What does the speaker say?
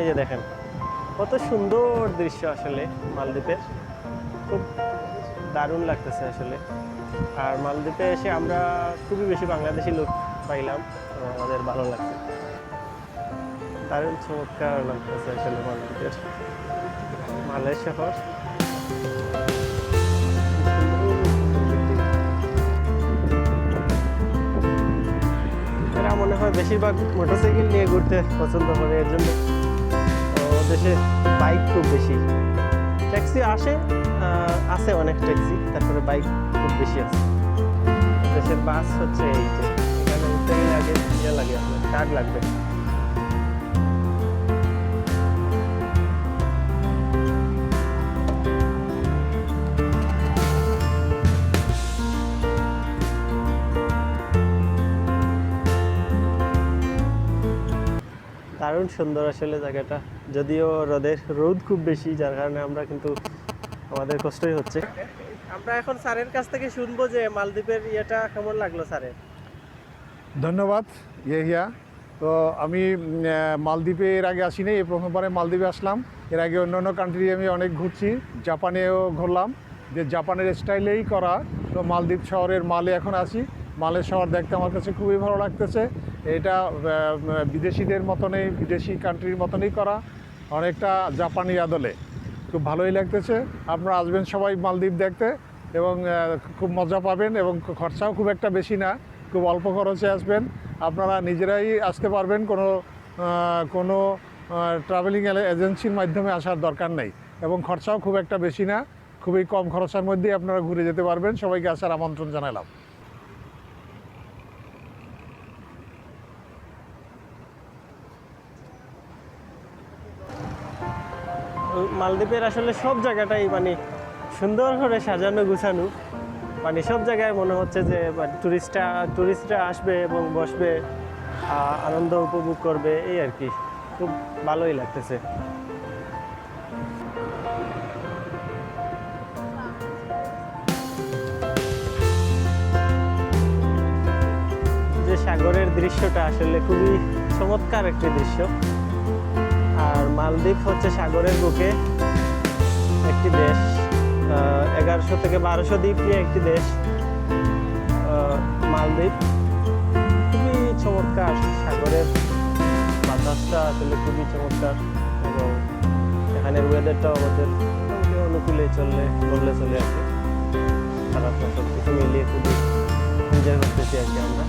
এই যে দেখেন, কত সুন্দর দৃশ্য আসলে মালদ্বীপের। খুব দারুণ লাগতেছে আসলে। আর মালদ্বীপে এসে আমরা খুবই বেশি বাংলাদেশি লোক পাইলাম আমাদের ভালো লাগছে। দারুণ চমৎকার লাগতেছে আসলে মালদ্বীপের মালের শহর। মনে হয় বেশিরভাগ মোটরসাইকেল নিয়ে ঘুরতে পছন্দ করে এর জন্য। দেশে বাইক খুব বেশি। ট্যাক্সি আসে আছে অনেক ট্যাক্সি, তারপরে বাইক খুব বেশি আছে। দেশের বাস হচ্ছে এই যে, এখানে উঠতে গেলে আগে ইয়ে লাগে আপনার কার্ড লাগবে। দারুণ সুন্দর আসলে জায়গাটা। যদিও রোদের রোদ খুব বেশি যার কারণে আমরা কিন্তু আমাদের কষ্টই হচ্ছে। আমরা এখন স্যারের কাছ থেকে শুনব যে মালদ্বীপের ইয়েটা কেমন লাগল স্যারের? ধন্যবাদ ইয়েহিয়া তো আমি মালদ্বীপে এর আগে আসিনি এই প্রথমবারে মালদ্বীপে আসলাম। এর আগে অন্য অন্য কান্ট্রি আমি অনেক ঘুরছি জাপানেও ঘুরলাম। যে জাপানের স্টাইলেই করা তো মালদ্বীপ শহরের মালে এখন আছি মালের শহর দেখতে আমার কাছে খুবই ভালো লাগতেছে। এটা বিদেশিদের মতনই, বিদেশি কান্ট্রির মতনই করা, অনেকটা জাপানি আদলে। খুব ভালোই লাগতেছে। আপনারা আসবেন সবাই মালদ্বীপ দেখতে এবং খুব মজা পাবেন এবং খরচাও খুব একটা বেশি না, খুব অল্প খরচে আসবেন। আপনারা নিজেরাই আসতে পারবেন, কোনো কোনো ট্রাভেলিং এজেন্সির মাধ্যমে আসার দরকার নেই এবং খরচাও খুব একটা বেশি না, খুবই কম খরচার মধ্যেই আপনারা ঘুরে যেতে পারবেন। সবাইকে আসার আমন্ত্রণ জানালাম। মালদ্বীপের আসলে সব জায়গাটাই মানে সুন্দর করে সাজানো গুছানো। মানে সব জায়গায় মনে হচ্ছে যে টুরিস্টরা টুরিস্টরা আসবে এবং বসবে আনন্দ উপভোগ করবে, এই আর কি। খুব ভালোই লাগতেছে। যে সাগরের দৃশ্যটা আসলে খুবই চমৎকার একটি দৃশ্য। আর মালদ্বীপ হচ্ছে সাগরের বুকে একটি দেশ। এগারোশো থেকে বারোশো দ্বীপ নিয়ে একটি দেশ মালদ্বীপ। খুবই চমৎকার সাগরের বাতাসটা, আসলে খুবই চমৎকার এবং এখানের ওয়েদারটাও আমাদের অনুকূলে চললে, বললে চলে আসে খারাপ সব মিলিয়ে খুবই এনজয় করতেছি আর কি আমরা।